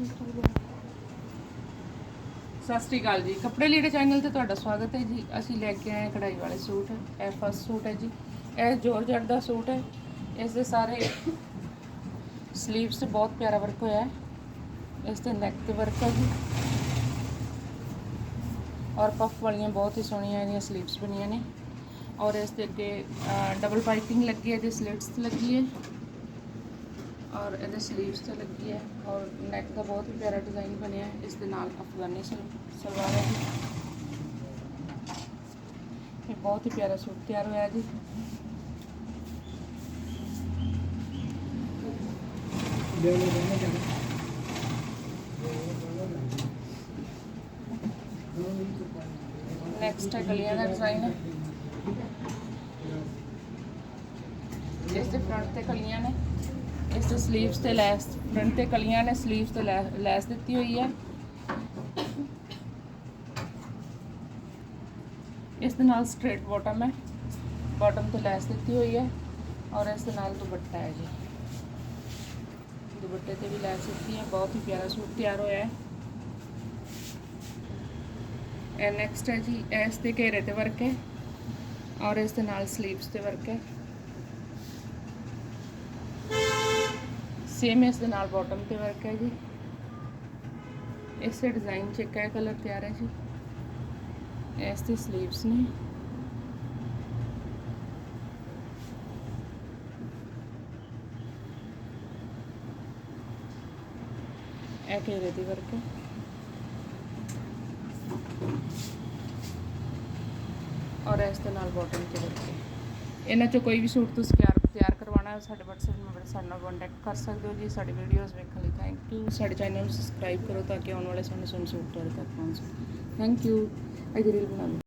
ਸਤਿ ਸ੍ਰੀ ਅਕਾਲ ਜੀ। ਕੱਪੜੇ ਲੀੜੇ ਚੈਨਲ ਤੇ ਤੁਹਾਡਾ ਸਵਾਗਤ ਹੈ ਜੀ। ਅਸੀਂ ਲੈ ਕੇ ਆਏ ਹਾਂ ਕਢਾਈ ਵਾਲੇ ਸੂਟ। ਇਹ ਫਸਟ ਸੂਟ ਹੈ ਜੀ। ਇਹ ਜੋਰਜਟ ਦਾ ਸੂਟ ਹੈ। ਇਸ ਦੇ ਸਾਰੇ ਸਲੀਵਸ ਤੇ ਬਹੁਤ ਪਿਆਰਾ ਵਰਕ ਹੋਇਆ ਹੈ। ਇਸ ਤੇ ਨੈਕ ਤੇ ਵਰਕ ਹੈ ਜੀ। ਔਰ ਪਫ ਵਾਲੀਆਂ ਬਹੁਤ ਹੀ ਸੋਹਣੀਆਂ ਇਹਦੀਆਂ ਸਲੀਵਸ ਬਣੀਆਂ ਨੇ। ਔਰ ਇਸ ਦੇ ਅੱਗੇ ਡਬਲ ਪਾਈਪਿੰਗ ਲੱਗੀ ਹੈ ਜੀ ਸਲਿਟਸ ਲੱਗੀ ਹੈ। ਔਰ ਇਹਦੇ ਸਲੀਵਸ ਤੇ ਲੱਗੀ ਹੈ ਔਰ ਨੈਕ ਦਾ ਬਹੁਤ ਹੀ ਪਿਆਰਾ ਡਿਜ਼ਾਈਨ ਬਣਿਆ ਹੈ ਇਸ ਦੇ ਨਾਲ ਅਫਗਾਨੀ ਸਲ- ਸਲਵਾਰ ਹੈ ਜੀ ਇਹ ਬਹੁਤ ਹੀ ਪਿਆਰਾ ਸੂਟ ਤਿਆਰ ਹੋਇਆ ਜੀ ਨੈਕਸਟ ਹੈ ਗਲੀਆਂ ਦਾ ਡਿਜ਼ਾਈਨ ਇਸ ਦੇ ਫਰੰਟ ਤੇ ਕਲੀਆਂ ਨੇ ਇਸ ਦੇ ਸਲੀਵਸ ਤੇ ਲੈਸ ਫਰੰਟ ਤੇ ਕਲੀਆਂ ਨੇ ਸਲੀਵਸ ਤੇ ਲੈ- ਲੈਸ ਦਿੱਤੀ ਹੋਈ ਹੈ ਇਸ ਦੇ ਨਾਲ ਸਟ੍ਰੇਟ ਬਾਟਮ ਹੈ ਬਾਟਮ ਤੇ ਲੈਸ ਦਿੱਤੀ ਹੋਈ ਹੈ ਔਰ ਇਸ ਦੇ ਨਾਲ ਦੁਪੱਟਾ ਹੈ ਜੀ ਦੁਪੱਟੇ ਤੇ ਵੀ ਲੈਸ ਦਿੱਤੀ ਹੈ ਬਹੁਤ ਹੀ ਪਿਆਰਾ ਸੂਟ ਤਿਆਰ ਹੋਇਆ ਹੈ ਇਹ ਨੈਕਸਟ ਹੈ ਜੀ ਇਸ ਤੇ ਘੇਰੇ ਤੇ ਵਰਕ ਹੈ ਔਰ ਇਸ ਦੇ ਨਾਲ ਸਲੀਵਸ ਤੇ ਵਰਕ ਹੈ ਸੇਮ ਇਸ ਦੇ ਨਾਲ ਬਾਟਮ ਤੇ ਵਰਕ ਹੈ ਜੀ ਇਸੇ ਡਿਜ਼ਾਈਨ ਚ ਇੱਕ ਹੈ ਕਲਰ ਤਿਆਰ ਹੈ ਜੀ ਇਸ ਦੀ ਸਲੀਵਸ ਨੇ ਇਹ ਘੇਰੇ ਦੀ ਵਰਕ ਹੈ ਔਰ ਇਸ ਦੇ ਨਾਲ ਬਾਟਮ ਤੇ ਵਰਕ ਹੈ ਇਹਨਾਂ ਚੋਂ ਕੋਈ ਵੀ ਸੂਟ ਤੁਸੀਂ ਤਿਆਰ ਤਿਆਰ ਕਰਵਾਉਣਾ ਸਾਡੇ WhatsApp ਨੰਬਰ ਸਾਡੇ ਨਾਲ ਕੰਟੈਕਟ ਕਰ ਸਕਦੇ ਹੋ ਜੀ, ਸਾਡੀ ਵੀਡੀਓਜ਼ ਵੇਖਣ ਲਈ। ਥੈਂਕ ਯੂ ਸਾਡੇ ਚੈਨਲ ਨੂੰ ਸਬਸਕ੍ਰਾਈਬ ਕਰੋ ਤਾਂ ਕਿ ਆਉਣ ਵਾਲੇ ਸਾਨੂੰ ਸਾਨੂੰ ਸੂਟ ਕਰ ਪਹੁੰਚ ਸਕੇ ਥੈਂਕ ਯੂ ਅੱਜ ਰੀਲ ਬਣਾ